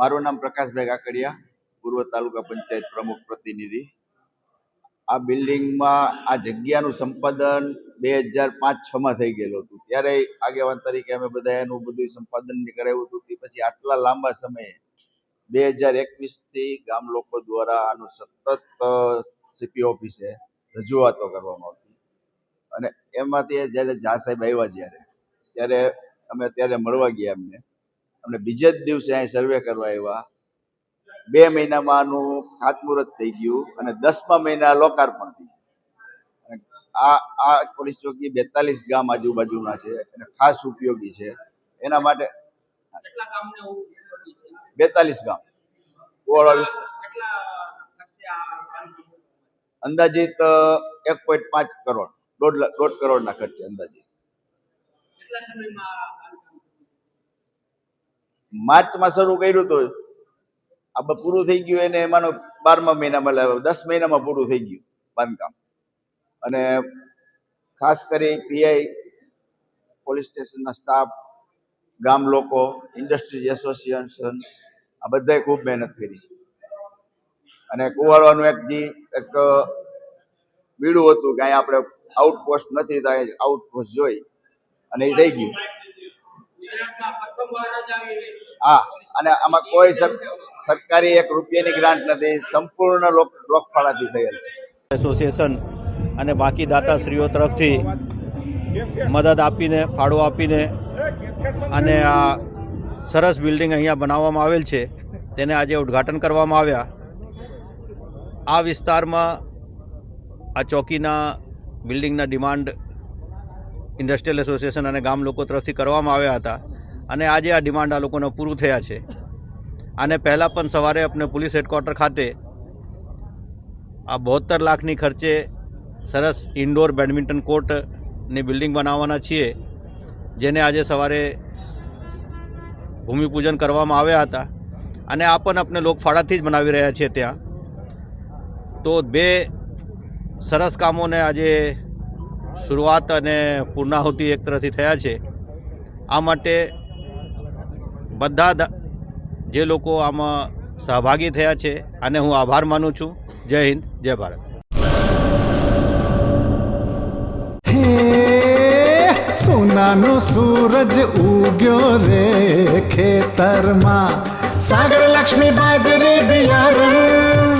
મારું નામ પ્રકાશભાઈ કાકડિયા, પૂર્વ તાલુકા પંચાયત પ્રમુખ પ્રતિનિધિ. આ બિલ્ડિંગમાં આ જગ્યાનું સંપાદન બે હજાર પાંચ છમાં થઈ ગયેલું હતું. ત્યારે આગેવાન તરીકે અમે બધા એનું બધું સંપાદન કરાવ્યું હતું. તે પછી આટલા લાંબા સમયે બે હજાર એકવીસથી ગામ લોકો દ્વારા આનું સતત સીપી ઓફિસે રજૂઆતો કરવામાં આવતી. અને એમાંથી જ્યારે જા સાહેબ આવ્યા જ્યારે, ત્યારે અમે ત્યારે મળવા ગયા એમને. અમને બીજે જ દિવસે અહીં સર્વે કરવા આવ્યા. બે મહિનામાં આનું ખાતમુહૂર્ત થઈ ગયું અને દસમા મહિના લોકાર્પણ થઈ ગયું આ આ પોલીસ ચોકી બેતાલીસ ગામ આજુબાજુના છે અને ખાસ ઉપયોગી છે. એના માટે? બેતાલીસ ગામ? અંદાજિત એક પોઈન્ટ પાંચ કરોડ. દોઢ દોઢ કરોડના ખર્ચે અંદાજિત કેટલા સમયમાં આ બાંધકામ થયું? માર્ચમાં શરૂ કર્યું હતું આ પૂરું થઈ ગયું એને એમાંનો બારમા મહિનામાં દસ મહિનામાં પૂરું થઈ ગયું બાંધકામ. અને ખાસ કરી પીઆઈ, પોલીસ સ્ટેશનના સ્ટાફ, ગામ લોકો, ઇન્ડસ્ટ્રીઝ એસોસિએશન, આ બધાએ ખૂબ મહેનત કરી છે. અને કુવાડવાનું એક જે, એક બીડું હતું કે અહીંયા આપણે આઉટપોસ્ટ નથી, તો આઉટપોસ્ટ જોઈ અને એ થઈ ગયું. હા, અને આમાં કોઈ સર, સરકારી એક રૂપિયાની ગ્રાન્ટ નથી, સંપૂર્ણ લોક, લોકફાળાથી થયેલ છે. એસોસિએશન અને બાકી દાતાશ્રીઓ તરફથી મદદ આપીને, ફાળો આપીને અને આ સરસ બિલ્ડિંગ અહીંયા બનાવવામાં આવેલ છે, તેને આજે ઉદ્ઘાટન કરવામાં આવ્યા. આ વિસ્તારમાં આ ચોકીના બિલ્ડિંગના ડિમાન્ડ ઇન્ડસ્ટ્રીયલ એસોસિએશન અને ગામ લોકો તરફથી કરવામાં આવ્યા હતા. અને આજે આ ડિમાન્ડ આ લોકોને પૂરું થયા છે. અને પહેલાં પણ સવારે આપણે પોલીસ હેડક્વાર્ટર ખાતે આ બોતેર લાખની ખર્ચે સરસ ઇન્ડોર બેડમિન્ટન કોર્ટની બિલ્ડિંગ બનાવવાના છીએ, જેને આજે સવારે ભૂમિપૂજન કરવામાં આવ્યા હતા. અને આ પણ આપણે લોકફાળાથી જ બનાવી રહ્યા છીએ ત્યાં. તો બે સરસ કામોને આજે શરૂઆત અને પૂર્ણાહુતિ એક તરફથી થયા છે. આ માટે બધા જે લોકો આમાં સહભાગી થયા છે અને હું આભાર માનું છું. જય હિન્દ, જય ભારત. સોનાનો સૂરજ ઉગ્યો રે ખેતરમાં. સાગર લક્ષ્મી બાજરી બિયારણ.